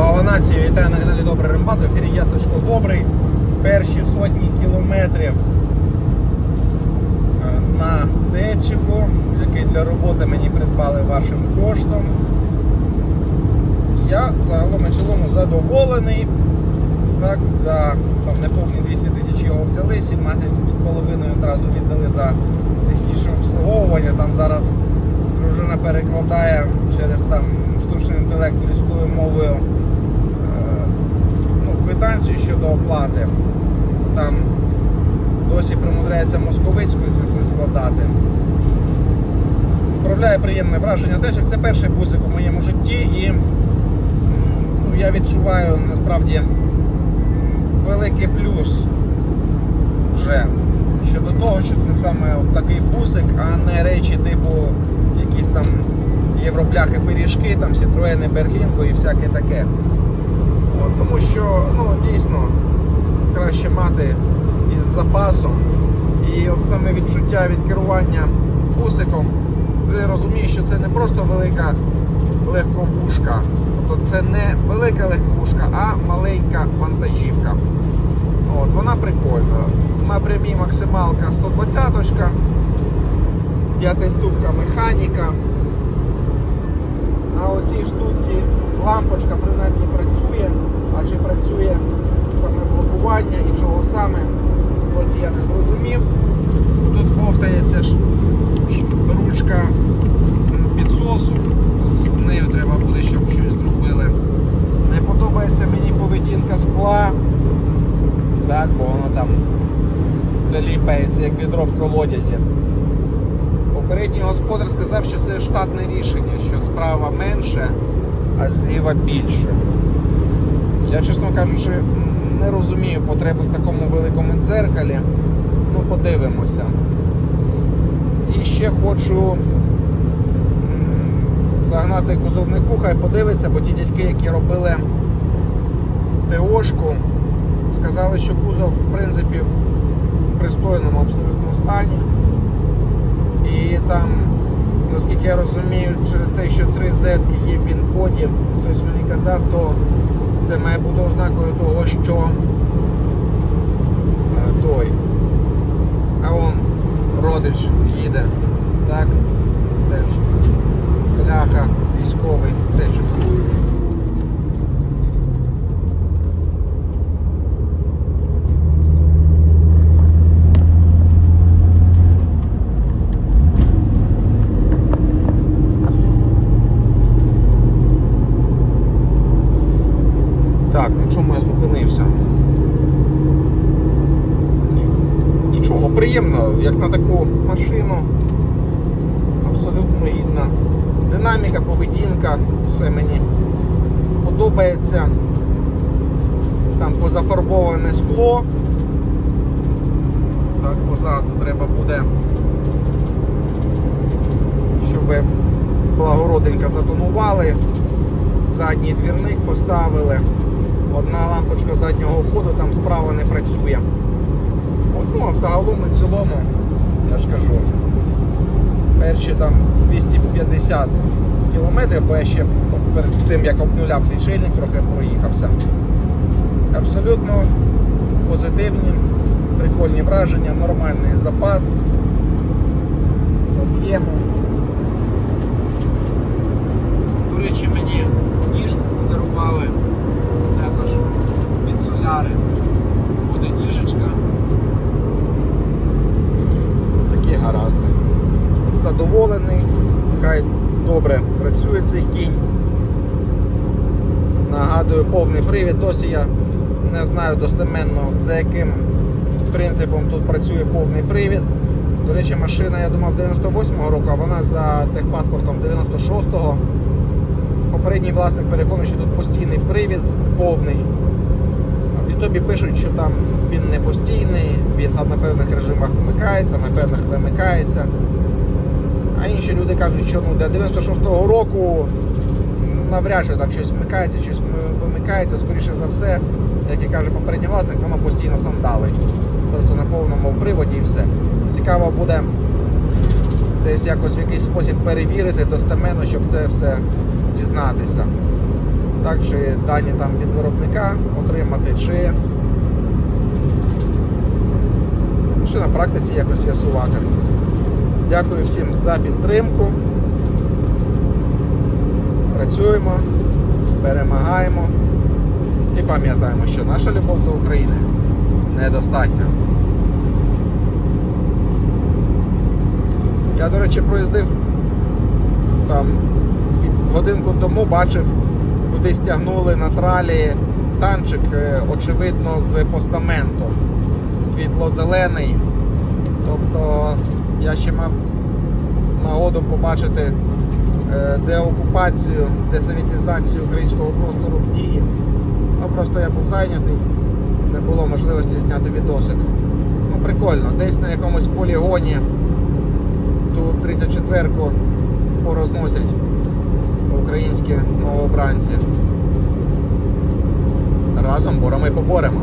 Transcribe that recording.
Слава нації, вітаю на каналі Добрий Рембат, в ефірі я Сашко Добрий. Перші сотні кілометрів е, на течику, який для роботи мені придбали вашим коштом. Я загалом в цілому задоволений. Так, за там, неповні 200 тисяч його взяли, 17,5 одразу віддали за технічне обслуговування. Там зараз дружина перекладає через там штучний інтелект людською мовою квитанцію щодо оплати. Там досі примудряється московицькою це, це складати. Справляє приємне враження теж, як це перший бусик у моєму житті і ну, я відчуваю насправді великий плюс вже щодо того, що це саме от такий бусик, а не речі типу якісь там євробляхи пиріжки, там Citroen, Берлінго і всяке таке. Тому що ну, дійсно краще мати із запасом. І от саме відчуття від керування бусиком, ти розумієш, що це не просто велика легковушка. Тобто це не велика легковушка, а маленька вантажівка. От, вона прикольна. На прямій максималка 120 п'ятиступка механіка. На оцій штуці лампочка принаймні працює, а чи працює саме блокування і чого саме, ось я не зрозумів. Тут повтається ж ж ручка підсосу, з нею треба буде, щоб щось зробили. Не подобається мені поведінка скла, так, бо воно там ліпається як відро в колодязі. Попередній господар сказав, що це штатне рішення, що справа менше, а зліва більше. Я, чесно кажучи, не розумію потреби в такому великому дзеркалі. Ну, подивимося. І ще хочу загнати кузовнику, хай подивиться, бо ті дядьки, які робили ТОшку, сказали, що кузов, в принципі, пристойному абсолютно стані. І там, наскільки я розумію, через те, що 3Z є в він-коді, хтось мені казав, то це має бути ознакою того, що е, той. А он родич їде, так? Теж бляха військовий теж. Так, на чому я зупинився? Нічого, приємно, як на таку машину. Абсолютно гідна. Динаміка, поведінка, все мені подобається. Там позафарбоване скло. Так, позаду треба буде, щоб благороденько затонували. Задній двірник поставили. Одна лампочка заднього ходу там справа не працює. От, ну, а взагалом і цілому, я ж кажу, перші там 250 кілометрів, бо я ще ну, перед тим як обнуляв лічильник, трохи проїхався. Абсолютно позитивні, прикольні враження, нормальний запас, об'єму. До речі, мені добре працює цей кінь. Нагадую, повний привід. Досі я не знаю достеменно за яким принципом тут працює повний привід. До речі, машина, я думав, 98-го року, а вона за техпаспортом 96-го. Попередній власник переконаний, що тут постійний привід повний. В тобі пишуть, що там він не постійний, він там на певних режимах вмикається, на певних вимикається. А інші люди кажуть, що ну, для 96-го року навряд чи там щось вмикається, щось вимикається, скоріше за все, як і каже попередній власник, воно постійно сандалить. Просто на повному приводі і все. Цікаво буде десь якось в якийсь спосіб перевірити достеменно, щоб це все дізнатися. Так, чи дані там від виробника отримати, чи, чи на практиці якось з'ясувати. Дякую всім за підтримку. Працюємо, перемагаємо і пам'ятаємо, що наша любов до України недостатня. Я, до речі, проїздив там годинку тому, бачив, кудись тягнули на тралі танчик, е, очевидно, з постаменту. Світло-зелений. Тобто я ще мав нагоду побачити е, деокупацію, десовітизацію українського простору в дії. Ну просто я був зайнятий, не було можливості зняти відосик. Ну, прикольно, десь на якомусь полігоні ту 34-ку порозносять українські новобранці. Разом борами поборемо.